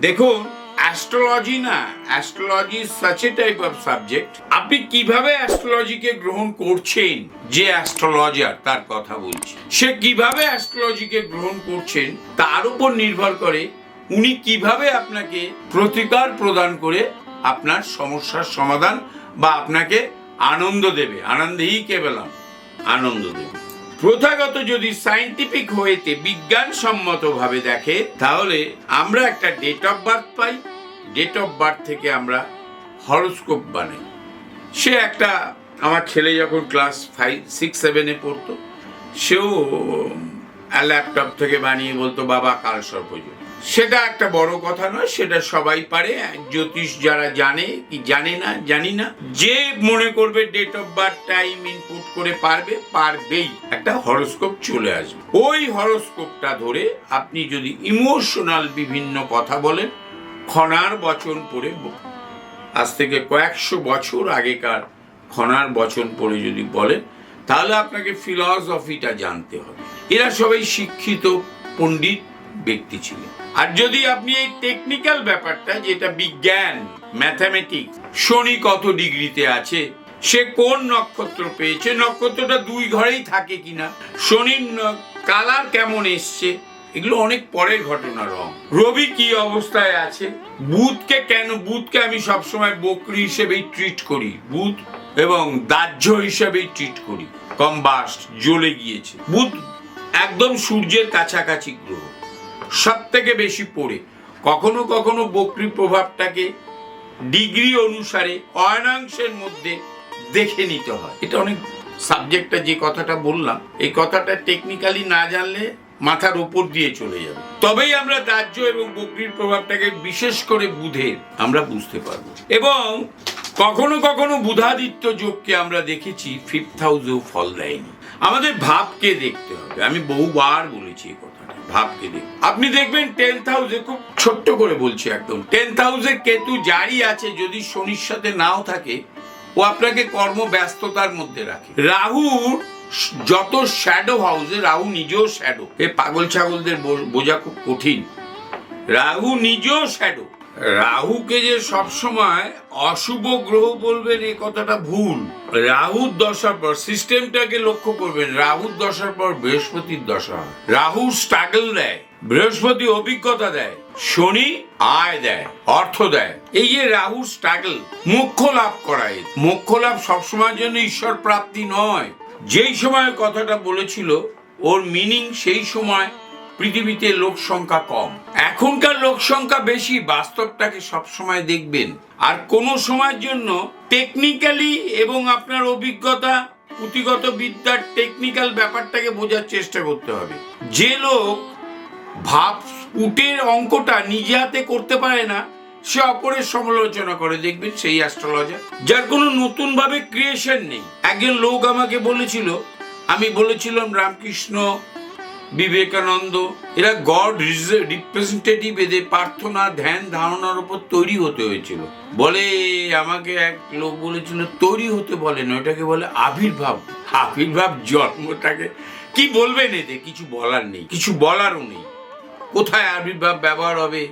দেখুন অ্যাস্ট্রোলজি না astrology such a type of subject আপনি কীভাবে অ্যাস্ট্রোলজিকে গ্রহণ করছেন? যে অ্যাস্ট্রোলজার তার কথা বলছি। সে কীভাবে অ্যাস্ট্রোলজিকে গ্রহণ করছেন? তার উপর নির্ভর করে উনি কীভাবে আপনাকে প্রতিকার প্রদান করে আপনার সমস্যার সমাধান বা আপনাকে আনন্দ দেবে। আনন্দেই কেবলাম, আনন্দ দেবে। প্রথাগত যদি সাইন্টিফিক হয়েতে বিজ্ঞানসম্মতভাবে দেখে, তাহলে আমরা একটা ডেট অফ বার্থ পাই। ডেট অফ বার্থ থেকে আমরা হরোস্কোপ বানাই। সে একটা, আমার ছেলে যখন ক্লাস ফাইভ সিক্স সেভেনে পড়তো, সেও ল্যাপটপ থেকে বানিয়ে বলতো, বাবা, কাল সর্বযোগ সেটা একটা বড় কথা নয়, সেটা সবাই পারে। জ্যোতিষ যারা জানে কি জানে না, জানি না। যে মনে করবে date of birth time input করে পারবে, পারবেই। একটা হরোস্কোপ চলে আসবে। ওই হরোস্কোপটা ধরে আপনি যদি ইমোশনাল বিভিন্ন কথা বলেন, ক্ষণার বচন পড়ে আজ থেকে কয়েকশো বছর আগেকার খনার বচন পড়ে যদি বলেন, তাহলে আপনাকে ফিলসফিটা জানতে হবে। এরা সবাই শিক্ষিত, পণ্ডিত ব্যক্তি ছিলেন আর যদি আপনি এই টেকনিক্যাল ব্যাপারটা, যেটা বিজ্ঞান ম্যাথামেটিক্স শনি কত ডিগ্রিতে আছে, সে কোন নক্ষত্র পেয়েছে, নক্ষত্রটা দুই ঘরেই থাকে কিনা, শনির কালার কেমন এসছে, এগুলো অনেক পরের ঘটনা রং। রবি কি অবস্থায় আছে, বুধকে কেন, বুধকে আমি সবসময় বকরি হিসেবেই ট্রিট করি, বুধ এবং দাহ্য হিসেবেই ট্রিট করি। কম্বাস্ট জ্বলে গিয়েছে। বুধ একদম সূর্যের কাছাকাছি গ্রহ। সব থেকে বেশি পড়ে। কখনো কখনো বকরি প্রভাবটাকে ডিগ্রি অনুসারে অয়নাংশের মধ্যে দেখে নিতে হয়। এটা অনেক সাবজেক্টটা যে কথাটা বললাম, এই কথাটা টেকনিক্যালি না জানলে মাথার উপর দিয়ে চলে যাবে। তবেই আমরা দাহ্য এবং বকরির প্রভাবটাকে বিশেষ করে বুধের আমরা বুঝতে পারব। এবং কখনো কখনো বুধাদিত্য যোগকে আমরা দেখেছি ফিফথ হাউসেও ফল দেয়নি। আমাদের ভাবকে দেখতে হবে। আমি বহুবার বলেছি এই কথাটা। ভাবকে দিন আপনি দেখবেন টেন্থ হাউসে খুব ছোট্ট করে বলছি একদম। টেন্থ হাউসে কেতু জারি আছে, যদি শনির সাথে নাও থাকে, ও আপনাকে কর্ম ব্যস্ততার মধ্যে রাখে। রাহুর যত শ্যাডো হাউসে রাহু নিজেও শ্যাডো এ পাগল ছাগলদের বোঝা খুব কঠিন। রাহু নিজেও শ্যাডো রাহুকে যে সবসময় অশুভ গ্রহ বলবেন এই কথাটা ভুল। রাহুর দশার পর সিস্টেমটাকে লক্ষ্য করবেন, রাহুর দশার পর বৃহস্পতির দশা রাহু স্ট্রাগল দেয়, বৃহস্পতি অভিজ্ঞতা দেয়, শনি আয় দেয়, অর্থ দেয়। এই যে রাহু স্ট্রাগল, মোক্ষ লাভ করায় মোক্ষ লাভ সবসময়ের জন্য ঈশ্বর প্রাপ্তি নয়। যেই সময় কথাটা বলেছিল, ওর মিনিং সেই সময় পৃথিবীতে লোক সংখ্যা কম। এখনকার লোক সংখ্যা বেশি, বাস্তবটাকে সবসময় দেখবেন। আর কোনো সময়ের জন্য টেকনিক্যালি এবং আপনার অভিজ্ঞতা, পুঁথিগত বিদ্যার টেকনিক্যাল ব্যাপারটাকে বোঝার চেষ্টা করতে হবে। যে লোক ভাব উটের অঙ্কটা নিজে হাতে করতে পারে না, সে অপরের সমালোচনা করে। দেখবেন সেই অ্যাস্ট্রোলজার যার কোনো নতুন ভাবে ক্রিয়েশন নেই। একজন লোক আমাকে বলেছিল, আমি বলেছিলাম, রামকৃষ্ণ বিবেকানন্দ, এরা গড রিপ্রেজেন্টেটিভ এদের প্রার্থনা, ধ্যান, ধারণার উপর তৈরি হতে হয়েছিল। বলে আমাকে এক লোক বলেছিল, তৈরি হতে বলে না। ওটাকে বলে আবির্ভাব। আবির্ভাব জন্মটাকে। কি বলবেন এতে? কিছু বলার নেই, কিছু বলারও নেই। কোথায় আবির্ভাব ব্যবহার হবে?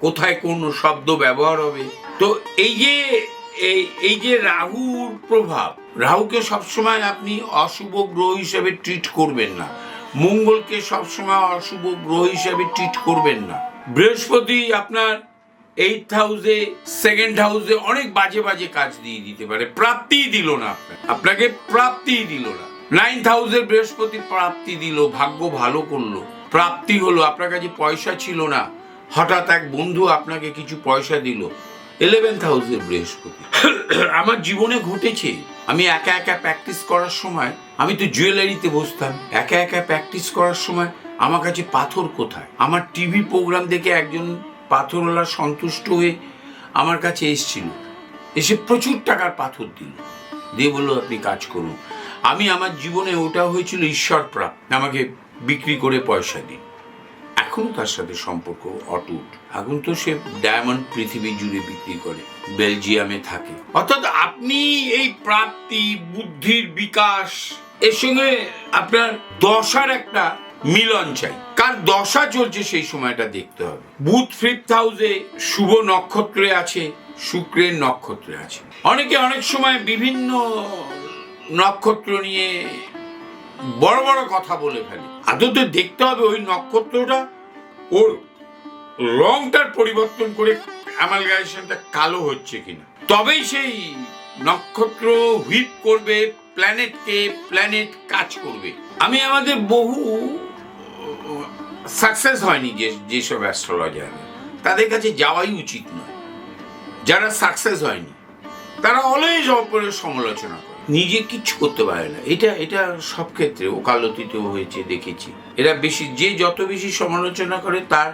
কোথায় কোন শব্দ ব্যবহার হবে? তো এই যে, এই এই যে রাহুর প্রভাব, রাহুকে সবসময় আপনি অশুভ গ্রহ হিসেবে ট্রিট করবেন না। মঙ্গলকে সবসময় অশুভ গ্রহ হিসেবে ট্রিট করবেন না। বৃহস্পতি আপনার এইট হাউসে সেকেন্ড হাউসে অনেক বাজে বাজে কাজ দিয়ে দিতে পারে প্রাপ্তিই দিল না আপনাকে। আপনাকে প্রাপ্তিই দিল না। নাইন্থ হাউসের বৃহস্পতি প্রাপ্তি দিল, ভাগ্য ভালো করল। প্রাপ্তি হলো, আপনার কাছে পয়সা ছিল না। হঠাৎ এক বন্ধু আপনাকে কিছু পয়সা দিল। ইলেভেন্থ হাউসের বৃহস্পতি। আমার জীবনে ঘটেছে। আমি একা একা প্র্যাকটিস করার সময়, আমি তো জুয়েলারিতে বসতাম, একা একা প্র্যাকটিস করার সময় আমার কাছে পাথর কোথায়? আমার টিভি প্রোগ্রাম দেখে একজন পাথরওয়ালা সন্তুষ্ট হয়ে আমার কাছে এসেছিল। এসে প্রচুর টাকার পাথর দিল। দিয়ে বলল, আপনি কাজ করুন। আমি আমার জীবনে ওটা হয়েছিল ঈশ্বর প্রাপ্ত আমাকে বিক্রি করে পয়সা দিন। এখনও তার সাথে সম্পর্ক অটুট। এখন তো সে ডায়মন্ড পৃথিবী জুড়ে বিক্রি করে বেলজিয়ামে থাকে। অর্থাৎ আপনি এই প্রাপ্তি, বুদ্ধির বিকাশ, এর সঙ্গে আপনার দশার একটা মিলন চাই। কার দশা চলছে সেই সময়টা দেখতে হবে। বুথ ফিফথ হাউসে শুভ নক্ষত্রে আছে, শুক্রের নক্ষত্রে আছে। অনেকে অনেক সময় বিভিন্ন নক্ষত্র নিয়ে বড় বড় কথা বলে ফেলে। আদতে দেখতে হবে ওই নক্ষত্রটা ওর রংটার পরিবর্তন করে অ্যামালগাইজেশনটা কালো হচ্ছে কিনা। তবেই সেই নক্ষত্র হুইপ করবে প্ল্যানেটকে প্ল্যানেট কাজ করবে। আমি আমাদের বহু সাকসেস হয়নি যে, যেসব অ্যাস্ট্রোলজার তাদের কাছে যাওয়াই উচিত নয়। যারা সাকসেস হয়নি, তারা অলওয়েজ অপরের সমালোচনা করে। নিজে কিচ্ছু করতে পারে না। এটা এটা সব ক্ষেত্রে ওকালতিতেও হয়েছে, দেখেছি। এরা বেশি, যে যত বেশি সমালোচনা করে, তার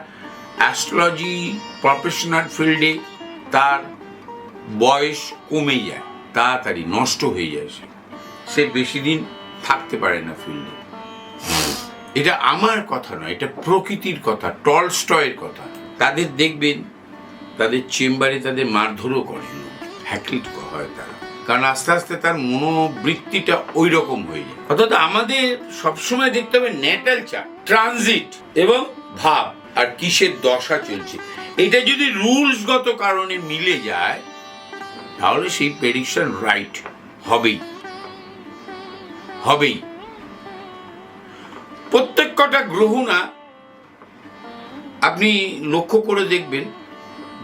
অ্যাস্ট্রোলজি প্রফেশনাল ফিল্ডে তার বয়স কমে যায়, তাড়াতাড়ি নষ্ট হয়ে যায় সে। সে বেশি দিন থাকতে পারে না ফিল্ডে এটা আমার কথা নয়, এটা প্রকৃতির কথা, টলস্টয়ের কথা। তাদের দেখবেন, তাদের চেম্বারে তাদের মারধরও করে হ্যাকলিট হয় তারা। কারণ আস্তে আস্তে তার মনোবৃত্তিটা ওই রকম হয়ে যায়। অর্থাৎ আমাদের সবসময় দেখতে হবে নেটাল চার্ট ট্রানজিট এবং ভাব আর কিসের দশা চলছে। এটা যদি রুলসগত কারণে মিলে যায়, তাহলে সেই প্রেডিকশন রাইট হবেই। হবেই। প্রত্যেক কটা গ্রহ না, আপনি লক্ষ্য করে দেখবেন,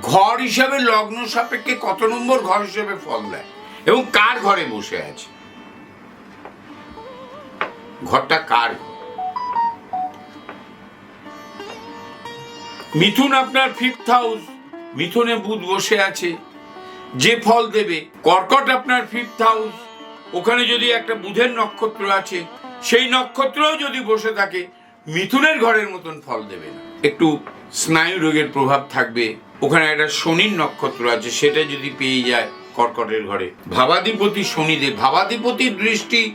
ঘর হিসাবে লগ্ন সাপেক্ষে কত নম্বর ঘর হিসাবে ফল দেয়? এবং কার ঘরে বসে আছে? ঘরটা কার মিথুন আপনার ফিফথ হাউস মিথুনে বুধ বসে আছে, যে ফল দেবে। কর্কট আপনার ফিফথ হাউস ওখানে যদি একটা বুধের নক্ষত্র আছে, সেই নক্ষত্রও যদি বসে থাকে, মিথুনের ঘরের মতন ফল দেবে না। একটু স্নায়ু রোগের প্রভাব থাকবে, ওখানে একটা শনির নক্ষত্র আছে, সেটা যদি পেয়ে যায় কর্কটের ঘরে। ভাবাধিপতি শনিদেব, ভাবাধিপতির দৃষ্টি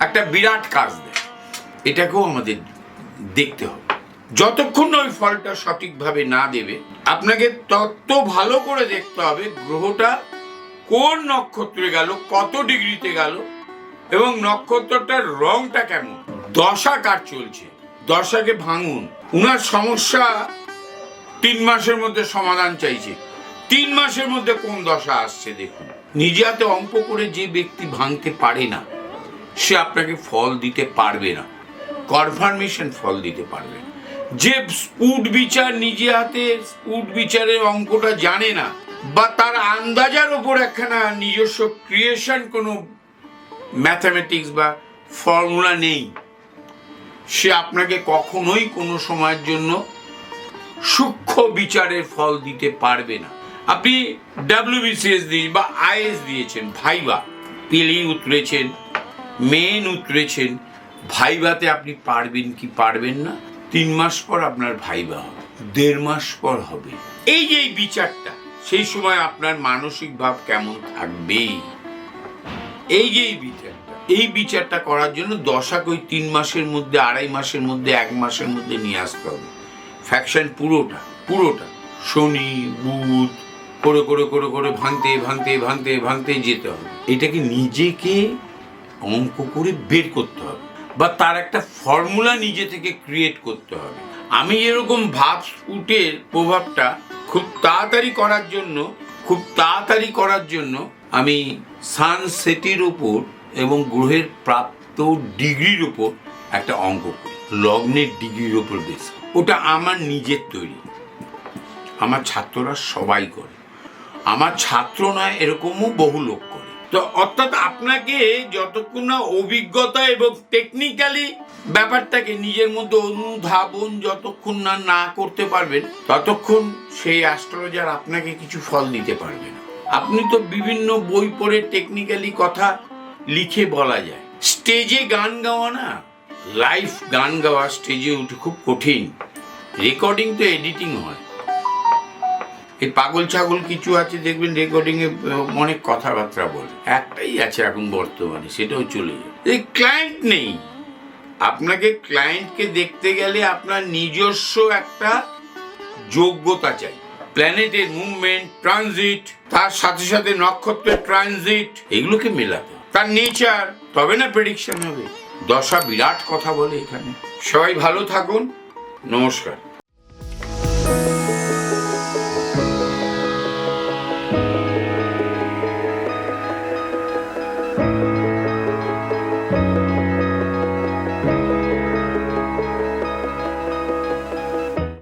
একটা বিরাট কাজ দেয়। এটাকেও আমাদের দেখতে হবে। যতক্ষণ ওই ফলটা সঠিকভাবে না দেবে, আপনাকে তত ভালো করে দেখতে হবে গ্রহটা কোন নক্ষত্রে গেল, কত ডিগ্রিতে গেল, এবং নক্ষত্রটার রংটা কেমন। দশা কার চলছে? দশাকে ভাঙুন। উনার সমস্যা তিন মাসের মধ্যে সমাধান চাইছে। তিন মাসের মধ্যে কোন দশা আসছে দেখুন। নিজে হাতে অঙ্ক করে যে ব্যক্তি ভাঙতে পারে না, সে আপনাকে ফল দিতে পারবে না। কনফার্মেশন ফল দিতে পারবে যে স্পুট বিচার নিজে হাতে স্পুট বিচারের অঙ্কটা জানে না, বা তার আন্দাজার ওপর একখানা নিজস্ব ক্রিয়েশন কোনো ম্যাথামেটিক্স বা ফর্মুলা নেই, সে আপনাকে কখনোই কোনো সময়ের জন্য সূক্ষ্ম বিচারের ফল দিতে পারবে না। আপনি ডাব্লিউ ডাব্লিউবিসিএস দিয়ে বা আইএস দিয়েছেন, ভাইবা। পিলি উতরেছেন মেন উতরেছেন, ভাইবাতে আপনি পারবেন কি পারবেন না, তিন মাস পর আপনার ভাইবা হবে, দেড় মাস পর হবে। এই যে এই বিচারটা, সেই সময় আপনার মানসিক ভাব কেমন থাকবে এই যে এই বিচারটা এই বিচারটা করার জন্য দশাকে ওই তিন মাসের মধ্যে, আড়াই মাসের মধ্যে, এক মাসের মধ্যে নিয়ে আসতে হবে। ফ্যাকশন পুরোটা পুরোটা। শনি, বুধ করে করে করে করে ভাঙতে ভাঙতে ভাঙতে ভাঙতে যেতে হবে। এটাকে নিজেকে অঙ্ক করে বের করতে হবে? বা তার একটা ফর্মুলা নিজে থেকে ক্রিয়েট করতে হবে? আমি এরকম ভাব প্রভাবটা খুব তাড়াতাড়ি করার জন্য, খুব তাড়াতাড়ি করার জন্য আমি সানসেটের উপর এবং গ্রহের প্রাপ্ত ডিগ্রির উপর একটা অঙ্ক করি। লগ্নের ডিগ্রির উপর বেশ ওটা আমার নিজের তৈরি। আমার ছাত্ররা সবাই করে। আমার ছাত্র নয়, এরকমও বহু লোক করে। তো অর্থাৎ আপনাকে যতক্ষণ না অভিজ্ঞতা এবং টেকনিক্যালি ব্যাপারটাকে নিজের মধ্যে অনুধাবন যতক্ষণ না না করতে পারবেন, ততক্ষণ সেই অ্যাস্ট্রোলজার আপনাকে কিছু ফল দিতে পারবে না। আপনি তো বিভিন্ন বই পড়ে টেকনিক্যালি কথা লিখে বলা যায়। স্টেজে গান গাওয়া না লাইভ গান গাওয়া স্টেজে উঠে খুব কঠিন। রেকর্ডিং তো এডিটিং হয়। এই পাগল ছাগল কিছু আছে, দেখবেন রেকর্ডিং এ অনেক কথাবার্তা বলে। একটাই আছে এখন বর্তমানে, সেটাও চলে যায়। এই ক্লায়েন্ট নেই। আপনাকে ক্লায়েন্টকে দেখতে গেলে আপনার নিজস্ব একটা যোগ্যতা চাই। প্ল্যানেটের মুভমেন্ট ট্রানজিট তার সাথে সাথে নক্ষত্রের ট্রানজিট এগুলোকে মেলাতে তার নেচার তবে না প্রেডিকশন হবে। দশা বিরাট কথা বলে এখানে। সবাই ভালো থাকুন। নমস্কার।